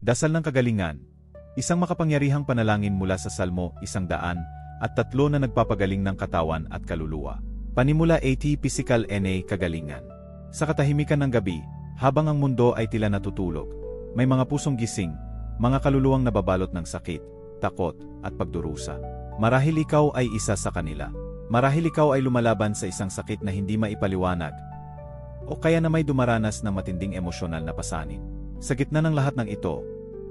Dasal ng kagalingan. Isang makapangyarihang panalangin mula sa Salmo, isang daan, at tatlo na nagpapagaling ng katawan at kaluluwa. Panimula 80 Physical NA Kagalingan. Sa katahimikan ng gabi, habang ang mundo ay tila natutulog, may mga pusong gising, mga kaluluwang nababalot ng sakit, takot, at pagdurusa. Marahil ikaw ay isa sa kanila. Marahil ikaw ay lumalaban sa isang sakit na hindi maipaliwanag, o kaya na may dumaranas ng matinding emosyonal na pasanin. Sa gitna ng lahat ng ito,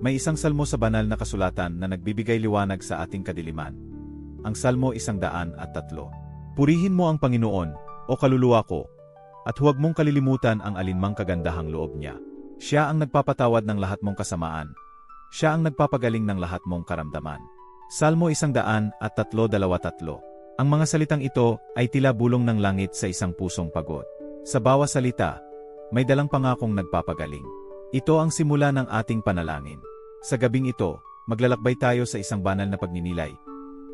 may isang salmo sa banal na kasulatan na nagbibigay liwanag sa ating kadiliman. Ang Salmo isang daan at tatlo. Purihin mo ang Panginoon, o kaluluwa ko, at huwag mong kalilimutan ang alinmang kagandahang loob niya. Siya ang nagpapatawad ng lahat mong kasamaan. Siya ang nagpapagaling ng lahat mong karamdaman. Salmo isang daan at tatlo dalawa tatlo. Ang mga salitang ito ay tila bulong ng langit sa isang pusong pagod. Sa bawat salita, may dalang pangakong nagpapagaling. Ito ang simula ng ating panalangin. Sa gabing ito, maglalakbay tayo sa isang banal na pagninilay,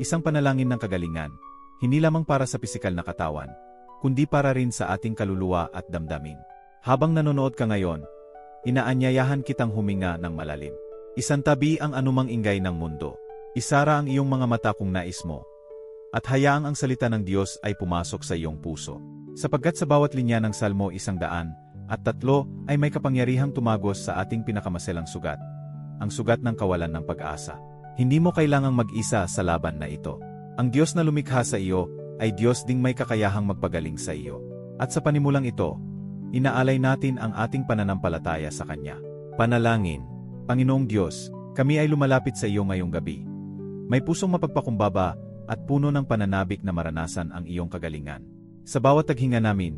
isang panalangin ng kagalingan, hindi lamang para sa pisikal na katawan, kundi para rin sa ating kaluluwa at damdamin. Habang nanonood ka ngayon, inaanyayahan kitang huminga ng malalim. Isantabi ang anumang ingay ng mundo. Isara ang iyong mga mata kung nais mo. At hayaang ang salita ng Diyos ay pumasok sa iyong puso. Sapagkat sa bawat linya ng Salmo isang daan, at tatlo ay may kapangyarihang tumagos sa ating pinakamaselang sugat, ang sugat ng kawalan ng pag-asa. Hindi mo kailangang mag-isa sa laban na ito. Ang Diyos na lumikha sa iyo ay Diyos ding may kakayahang magpagaling sa iyo. At sa panimulang ito, inaalay natin ang ating pananampalataya sa Kanya. Panalangin, Panginoong Diyos, kami ay lumalapit sa iyo ngayong gabi. May pusong mapagpakumbaba at puno ng pananabik na maranasan ang iyong kagalingan. Sa bawat taghinga namin,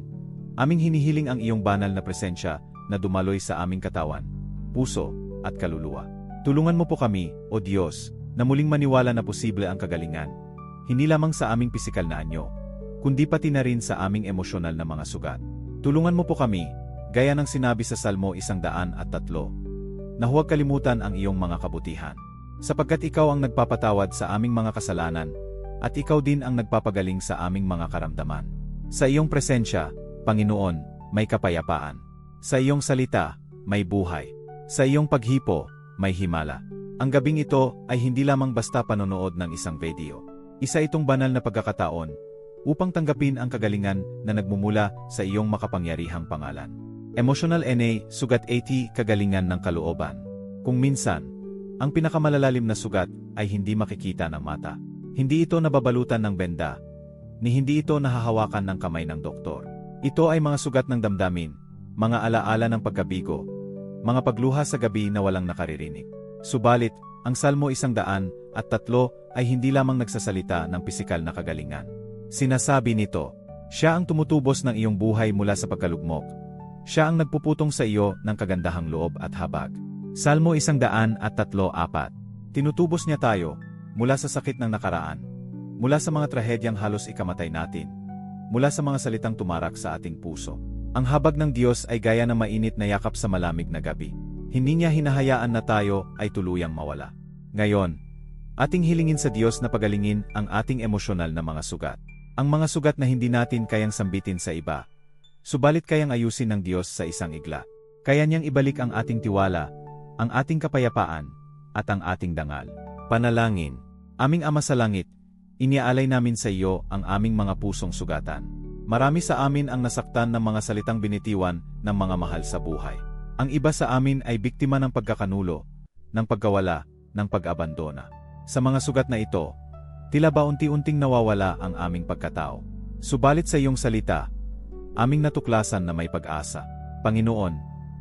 aming hinihiling ang iyong banal na presensya na dumaloy sa aming katawan, puso, at kaluluwa. Tulungan mo po kami, O Diyos, na muling maniwala na posible ang kagalingan, hindi lamang sa aming pisikal na anyo, kundi pati na rin sa aming emosyonal na mga sugat. Tulungan mo po kami, gaya ng sinabi sa Salmo isang daan at tatlo, na huwag kalimutan ang iyong mga kabutihan. Sapagkat ikaw ang nagpapatawad sa aming mga kasalanan, at ikaw din ang nagpapagaling sa aming mga karamdaman. Sa iyong presensya, Panginoon, may kapayapaan. Sa iyong salita, may buhay. Sa iyong paghipo, may himala. Ang gabing ito ay hindi lamang basta panonood ng isang video. Isa itong banal na pagkakataon upang tanggapin ang kagalingan na nagmumula sa iyong makapangyarihang pangalan. Emotional NA, sugat 80, kagalingan ng kalooban. Kung minsan, ang pinakamalalalim na sugat ay hindi makikita ng mata. Hindi ito nababalutan ng benda, ni hindi ito nahahawakan ng kamay ng doktor. Ito ay mga sugat ng damdamin, mga alaala ng pagkabigo, mga pagluha sa gabi na walang nakaririnig. Subalit, ang Salmo isang daan at tatlo ay hindi lamang nagsasalita ng pisikal na kagalingan. Sinasabi nito, siya ang tumutubos ng iyong buhay mula sa pagkalugmok. Siya ang nagpuputong sa iyo ng kagandahang loob at habag. Salmo isang daan at tatlo apat. Tinutubos niya tayo, mula sa sakit ng nakaraan, mula sa mga trahedyang halos ikamatay natin, mula sa mga salitang tumarak sa ating puso. Ang habag ng Diyos ay gaya ng mainit na yakap sa malamig na gabi. Hindi niya hinahayaan na tayo ay tuluyang mawala. Ngayon, ating hilingin sa Diyos na pagalingin ang ating emosyonal na mga sugat. Ang mga sugat na hindi natin kayang sambitin sa iba. Subalit kayang ayusin ng Diyos sa isang igla. Kaya niyang ibalik ang ating tiwala, ang ating kapayapaan, at ang ating dangal. Panalangin. Aming Ama sa Langit, iniaalay namin sa iyo ang aming mga pusong sugatan. Marami sa amin ang nasaktan ng mga salitang binitiwan ng mga mahal sa buhay. Ang iba sa amin ay biktima ng pagkakanulo, ng pagkawala, ng pag-abandona. Sa mga sugat na ito, tila ba unti-unting nawawala ang aming pagkatao. Subalit sa iyong salita, aming natuklasan na may pag-asa. Panginoon,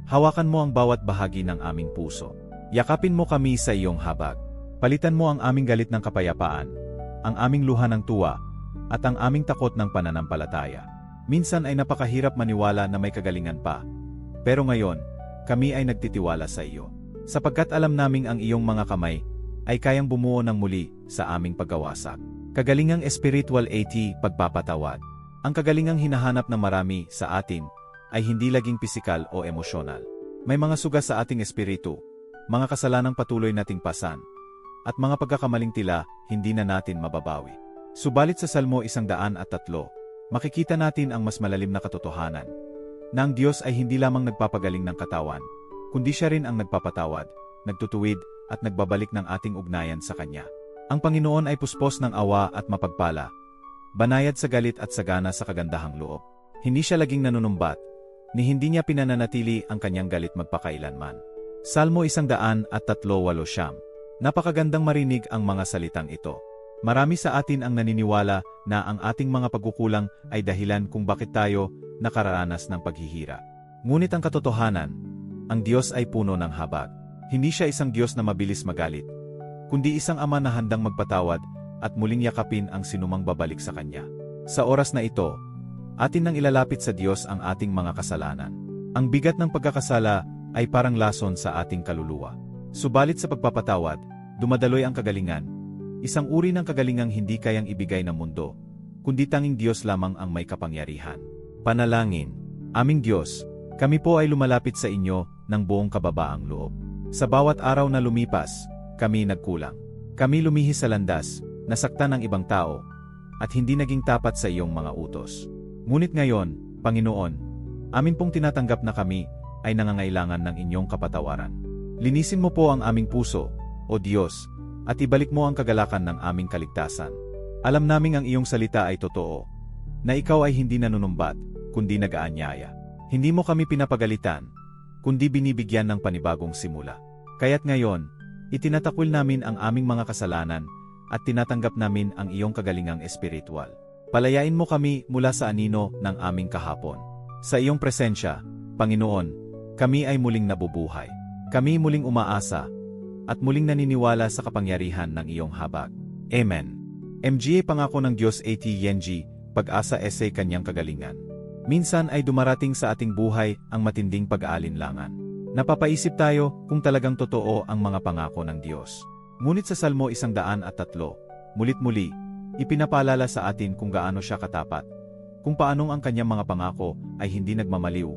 hawakan mo ang bawat bahagi ng aming puso. Yakapin mo kami sa iyong habag. Palitan mo ang aming galit ng kapayapaan, ang aming luha ng tuwa, at ang aming takot ng pananampalataya. Minsan ay napakahirap maniwala na may kagalingan pa. Pero ngayon, kami ay nagtitiwala sa iyo. Sapagkat alam naming ang iyong mga kamay ay kayang bumuo ng muli sa aming pagkawasak. Kagalingang spiritual AT pagpapatawad. Ang kagalingang hinahanap ng marami sa atin ay hindi laging pisikal o emosyonal. May mga suga sa ating espiritu, mga kasalanang patuloy nating pasan, at mga pagkakamaling tila hindi na natin mababawi. Subalit sa Salmo isang daan at tatlo, makikita natin ang mas malalim na katotohanan, na ang Diyos ay hindi lamang nagpapagaling ng katawan, kundi siya rin ang nagpapatawad, nagtutuwid, at nagbabalik ng ating ugnayan sa Kanya. Ang Panginoon ay puspos ng awa at mapagpala, banayad sa galit at sagana sa kagandahang loob. Hindi siya laging nanunumbat, ni hindi niya pinananatili ang kanyang galit magpakailanman. Salmo isang daan at tatlo walo siyam. Napakagandang marinig ang mga salitang ito. Marami sa atin ang naniniwala na ang ating mga pagkukulang ay dahilan kung bakit tayo nakararanas ng paghihira. Ngunit ang katotohanan, ang Diyos ay puno ng habag. Hindi siya isang Diyos na mabilis magalit, kundi isang ama na handang magpatawad at muling yakapin ang sinumang babalik sa Kanya. Sa oras na ito, atin nang ilalapit sa Diyos ang ating mga kasalanan. Ang bigat ng pagkakasala ay parang lason sa ating kaluluwa. Subalit sa pagpapatawad, dumadaloy ang kagalingan, isang uri ng kagalingang hindi kayang ibigay ng mundo, kundi tanging Diyos lamang ang may kapangyarihan. Panalangin, Aming Diyos, kami po ay lumalapit sa inyo ng buong kababaang loob. Sa bawat araw na lumipas, kami nagkulang. Kami lumihis sa landas, nasaktan ng ibang tao, at hindi naging tapat sa iyong mga utos. Ngunit ngayon, Panginoon, amin pong tinatanggap na kami ay nangangailangan ng inyong kapatawaran. Linisin mo po ang aming puso, O Diyos, at ibalik mo ang kagalakan ng aming kaligtasan. Alam naming ang iyong salita ay totoo, na ikaw ay hindi nanunumbat, kundi nag-aanyaya. Hindi mo kami pinapagalitan, kundi binibigyan ng panibagong simula. Kaya't ngayon, itinatakwil namin ang aming mga kasalanan at tinatanggap namin ang iyong kagalingang espiritual. Palayain mo kami mula sa anino ng aming kahapon. Sa iyong presensya, Panginoon, kami ay muling nabubuhay. Kami muling umaasa at muling naniniwala sa kapangyarihan ng iyong habag. Amen. MGA pangako ng Diyos AT Yenji, pag-asa essay kanyang kagalingan. Minsan ay dumarating sa ating buhay ang matinding pag-aalinlangan. Napapaisip tayo kung talagang totoo ang mga pangako ng Diyos. Ngunit sa Salmo isang daan at tatlo, mulit-muli, ipinapaalala sa atin kung gaano siya katapat, kung paanong ang kanyang mga pangako ay hindi nagmamaliw,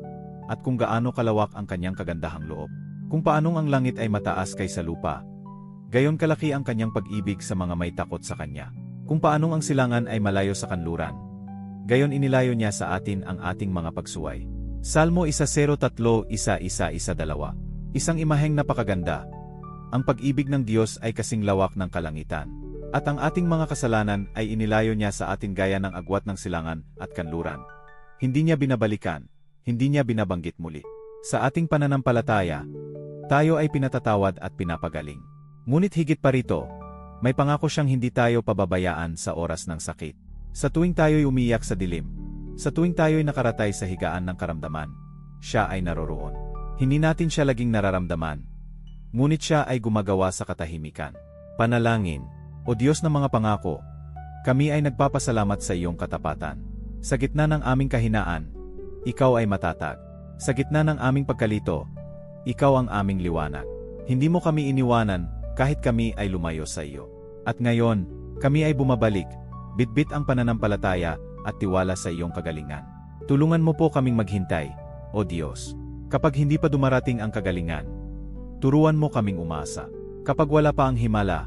at kung gaano kalawak ang kanyang kagandahang loob. Kung paanong ang langit ay mataas kaysa lupa, gayon kalaki ang kanyang pag-ibig sa mga may takot sa kanya. Kung paanong ang silangan ay malayo sa kanluran, gayon inilayo niya sa atin ang ating mga pagsuway. Salmo 1.03 1.1.1 Isang imaheng napakaganda. Ang pag-ibig ng Diyos ay kasing lawak ng kalangitan. At ang ating mga kasalanan ay inilayo niya sa atin gaya ng agwat ng silangan at kanluran. Hindi niya binabalikan, hindi niya binabanggit muli. Sa ating pananampalataya, tayo ay pinatatawad at pinapagaling. Ngunit higit pa rito, may pangako siyang hindi tayo pababayaan sa oras ng sakit. Sa tuwing tayo'y umiyak sa dilim, sa tuwing tayo'y nakaratay sa higaan ng karamdaman, siya ay naroroon. Hindi natin siya laging nararamdaman, ngunit siya ay gumagawa sa katahimikan. Panalangin, O Diyos ng mga pangako, kami ay nagpapasalamat sa iyong katapatan. Sa gitna ng aming kahinaan, ikaw ay matatag. Sa gitna ng aming pagkalito, ikaw ang aming liwanag. Hindi mo kami iniwanan kahit kami ay lumayo sa iyo. At ngayon, kami ay bumabalik, bitbit ang pananampalataya at tiwala sa iyong kagalingan. Tulungan mo po kaming maghintay, O Diyos. Kapag hindi pa dumarating ang kagalingan, turuan mo kaming umasa. Kapag wala pa ang himala,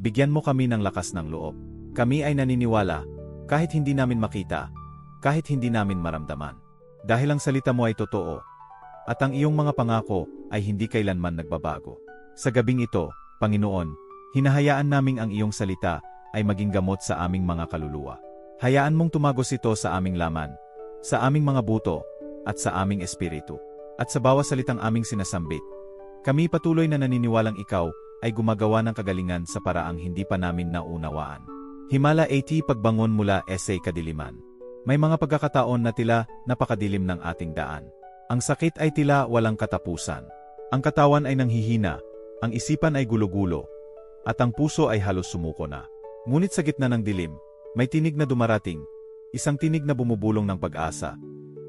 bigyan mo kami ng lakas ng loob. Kami ay naniniwala, kahit hindi namin makita, kahit hindi namin maramdaman. Dahil ang salita mo ay totoo, at ang iyong mga pangako ay hindi kailanman nagbabago. Sa gabing ito, Panginoon, hinahayaan naming ang iyong salita ay maging gamot sa aming mga kaluluwa. Hayaan mong tumagos ito sa aming laman, sa aming mga buto, at sa aming espiritu. At sa bawat salitang aming sinasambit, kami patuloy na naniniwalang ikaw ay gumagawa ng kagalingan sa paraang hindi pa namin naunawaan. Himala 80 Pagbangon mula Essay Kadiliman May mga pagkakataon na tila napakadilim ng ating daan. Ang sakit ay tila walang katapusan. Ang katawan ay nanghihina, ang isipan ay gulo-gulo, at ang puso ay halos sumuko na. Ngunit sa gitna ng dilim, may tinig na dumarating, isang tinig na bumubulong ng pag-asa,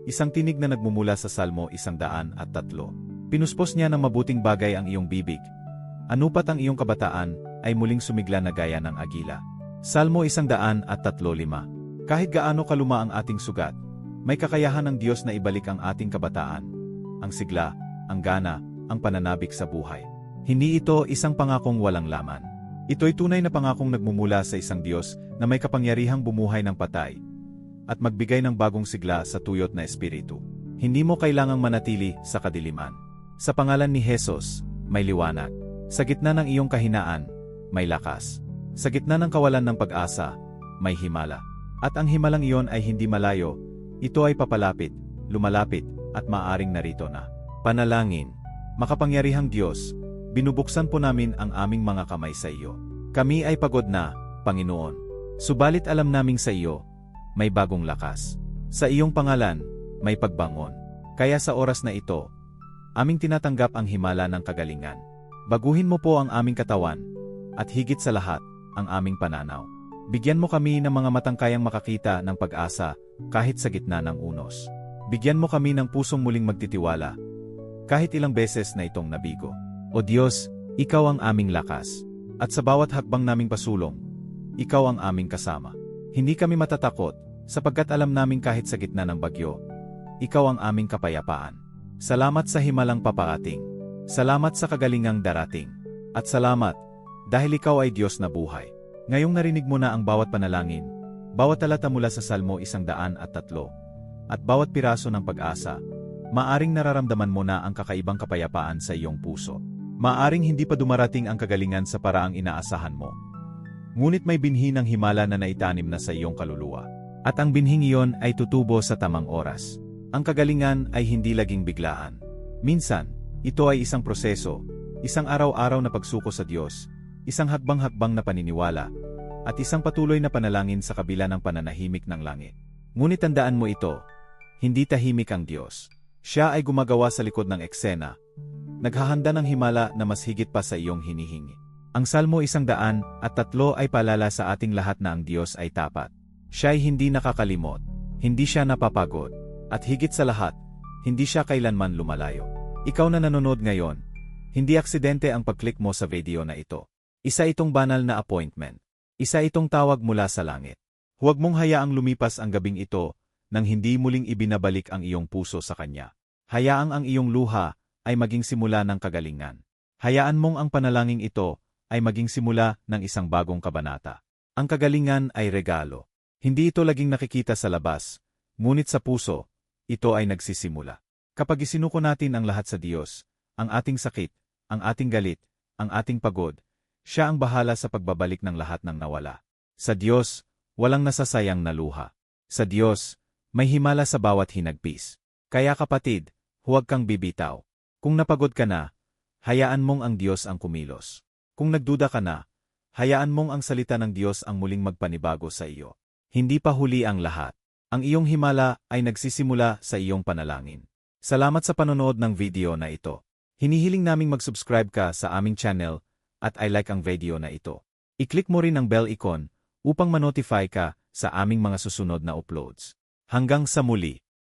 isang tinig na nagmumula sa Salmo isang daan at tatlo. Pinuspos niya ng mabuting bagay ang iyong bibig. Anupat ang iyong kabataan ay muling sumigla na gaya ng agila. Salmo isang daan at tatlo lima. Kahit gaano kaluma ang ating sugat, may kakayahan ng Diyos na ibalik ang ating kabataan, ang sigla, ang gana, ang pananabik sa buhay. Hindi ito isang pangakong walang laman. Ito'y tunay na pangakong nagmumula sa isang Diyos na may kapangyarihang bumuhay ng patay at magbigay ng bagong sigla sa tuyot na espiritu. Hindi mo kailangang manatili sa kadiliman. Sa pangalan ni Jesus, may liwanag. Sa gitna ng iyong kahinaan, may lakas. Sa gitna ng kawalan ng pag-asa, may himala. At ang himalang iyon ay hindi malayo, ito ay papalapit, lumalapit, at maaring narito na. Panalangin. Makapangyarihang Diyos, binubuksan po namin ang aming mga kamay sa iyo. Kami ay pagod na, Panginoon. Subalit alam naming sa iyo, may bagong lakas. Sa iyong pangalan, may pagbangon. Kaya sa oras na ito, aming tinatanggap ang himala ng kagalingan. Baguhin mo po ang aming katawan, at higit sa lahat, ang aming pananaw. Bigyan mo kami ng mga matangkayang makakita ng pag-asa kahit sa gitna ng unos. Bigyan mo kami ng pusong muling magtitiwala, kahit ilang beses na itong nabigo. O Diyos, Ikaw ang aming lakas. At sa bawat hakbang naming pasulong, Ikaw ang aming kasama. Hindi kami matatakot, sapagkat alam namin kahit sa gitna ng bagyo, Ikaw ang aming kapayapaan. Salamat sa himalang papaating. Salamat sa kagalingang darating. At salamat, dahil Ikaw ay Diyos na buhay. Ngayong narinig mo na ang bawat panalangin, bawat talata mula sa Salmo isang daan at tatlo, at bawat piraso ng pag-asa, maaring nararamdaman mo na ang kakaibang kapayapaan sa iyong puso. Maaring hindi pa dumarating ang kagalingan sa paraang inaasahan mo. Ngunit may binhi ng himala na naitanim na sa iyong kaluluwa. At ang binhing iyon ay tutubo sa tamang oras. Ang kagalingan ay hindi laging biglaan. Minsan, ito ay isang proseso, isang araw-araw na pagsuko sa Diyos, isang hakbang-hakbang na paniniwala, at isang patuloy na panalangin sa kabila ng pananahimik ng langit. Ngunit tandaan mo ito, hindi tahimik ang Diyos. Siya ay gumagawa sa likod ng eksena, naghahanda ng himala na mas higit pa sa iyong hinihingi. Ang Salmo isang daan at tatlo ay palala sa ating lahat na ang Diyos ay tapat. Siya ay hindi nakakalimot, hindi siya napapagod, at higit sa lahat, hindi siya kailanman lumalayo. Ikaw na nanonood ngayon, hindi aksidente ang pag-click mo sa video na ito. Isa itong banal na appointment. Isa itong tawag mula sa langit. Huwag mong hayaang lumipas ang gabing ito nang hindi muling ibinabalik ang iyong puso sa Kanya. Hayaang ang iyong luha ay maging simula ng kagalingan. Hayaan mong ang panalangin ito ay maging simula ng isang bagong kabanata. Ang kagalingan ay regalo. Hindi ito laging nakikita sa labas, ngunit sa puso, ito ay nagsisimula. Kapag isinuko natin ang lahat sa Diyos, ang ating sakit, ang ating galit, ang ating pagod, siya ang bahala sa pagbabalik ng lahat ng nawala. Sa Diyos, walang nasasayang na luha. Sa Diyos, may himala sa bawat hinagpis. Kaya kapatid, huwag kang bibitaw. Kung napagod ka na, hayaan mong ang Diyos ang kumilos. Kung nagduda ka na, hayaan mong ang salita ng Diyos ang muling magpanibago sa iyo. Hindi pa huli ang lahat. Ang iyong himala ay nagsisimula sa iyong panalangin. Salamat sa panonood ng video na ito. Hinihiling naming mag-subscribe ka sa aming channel at I like ang video na ito. I-click mo rin ang bell icon upang ma-notify ka sa aming mga susunod na uploads. Hanggang sa muli!